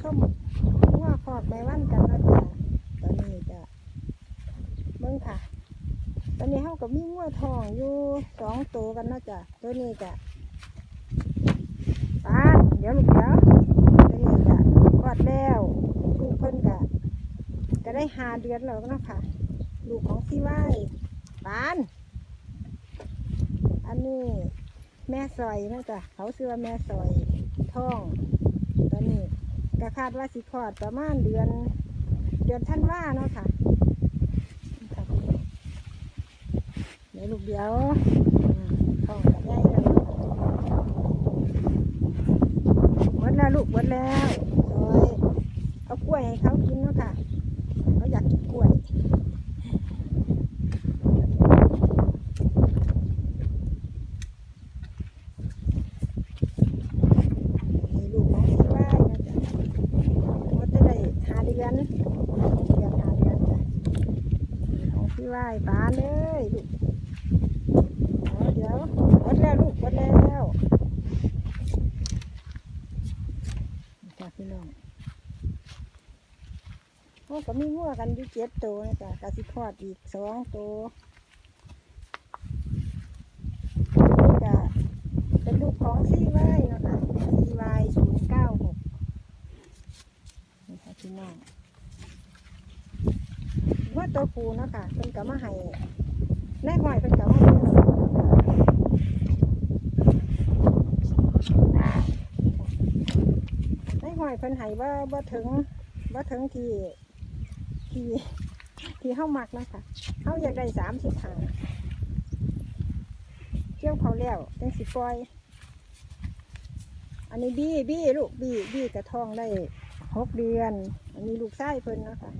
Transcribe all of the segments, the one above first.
ชมงัวคอกแม่วันกันนะจ๊ะตอนนี้จะเบิ่งค่ะ ตอนนี้เฮากับมีงัวทองอยู่สองตัวกันนะจ๊ะตัวนี้จะปานเดี๋ยวลูกเดี๋ยวตัวนี้จะคลอดแล้วลูกเพิ่นกะจะได้หาเดือนแล้วนะค่ะลูกของพี่ไหว้ปาน อันนี้แม่ซอยนะจ๊ะเขาเสื้อว่าแม่ซอยท้องตอนนี้ ก็คาดว่าสิคลอดประมาณเดือน เดือนท่านว่าเนาะค่ะเดี๋ยวลูกเดียวอืมท้องกับได้แล้วหมดแล้วลูกวัดแล้วซอยเอากล้วยให้เขากินเนาะค่ะเขาอยากกินกล้วย มีลูกของสีไว้นะจ๊ะว่าจะได้หาเดือนเดือนหาเดือนจ้ะ ของสีไว้ปาเลยลูกเดี๋ยววัดแล้วลูกวัดแล้วจ้ะพี่น้องโอ้ก็มีงัวกันอยู่เจ็ดตัวนะจ๊ะกะสิคอดอีกสองตัวนี่จะเป็นลูกของซีไว้เนาะคะซีไว้ศูนย์เก้าหกนี่ค่ะพี่น้อง ว่าตัวปูเนาะค่ะเป็นกับมาให้แน่หอยเป็นกับมาให้แน่หอยเพิ่นให้ว่าว่าถึงว่าถึงที่ที่ที่เข้ามักนะคะเขาอยากได้สามสิบห้าเกี่ยวเขาแล้วจังสิปอย อันนี้บี้บี้ลูกบี้บี้กระทองได้หกเดือน อันนี้ลูกไส้เพิ่นเนาะคะ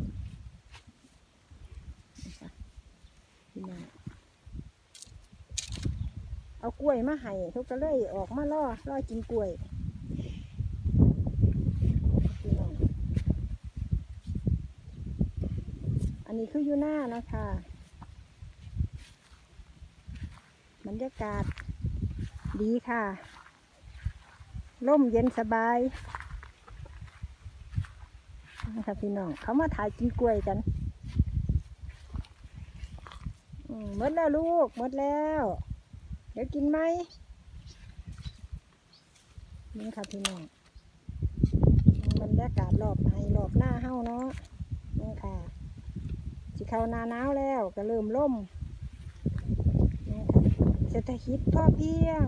นี่ค่ะพี่น้อง เอากล้วยมาให้เขาก็เลยออกมาล่อล่อกินกล้วยอันนี้คืออยู่หน้าเนาะคะบรรยากาศดีค่ะร่มเย็นสบายนะครับพี่น้องเขามาถ่ายกินกล้วยกันมหมดแล้วลูกหมดแล้ว เดี๋ยวกินไหมนี่ค่ะพี่น้องบรรยากาศรอบไห้รอบหน้าเฮ้าเนาะนี่ค่ะสิเข้านาหนาวแล้วก็เริ่มร่มนี่ค่ะเศรษฐกิจพอเพียง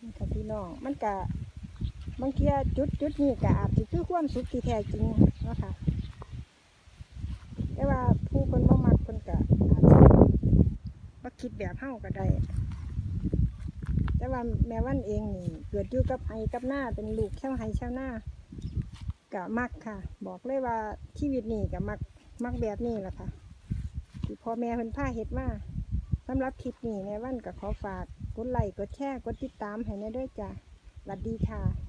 นี่ค่ะพี่น้องมันกะบางทีจุดจุดนี้กะอาจจะคือความสุขที่แท้จริงเนาะค่ะ แต่ว่าผู้คนบ่มักคนกะอาจจะบ่คิด แบบเฮาก็ได้ แต่ว่าแม่วันเองนี่ เกิดอยู่กับไห้กับหน้าเป็นลูกแค่าไห้ชาหน้ากะมักค่ะ บอกเลยว่าชีวิตนี่กะมักมักแบบนี้แหละค่ะที่พ่อแม่เพิ่นพาเฮ็ดมาสำหรับคลิปนี้แม่วันก็ขอฝากกดไลค์กดแชร์กดติดตามให้แน่ด้วยจ้ะสวัสดีค่ะ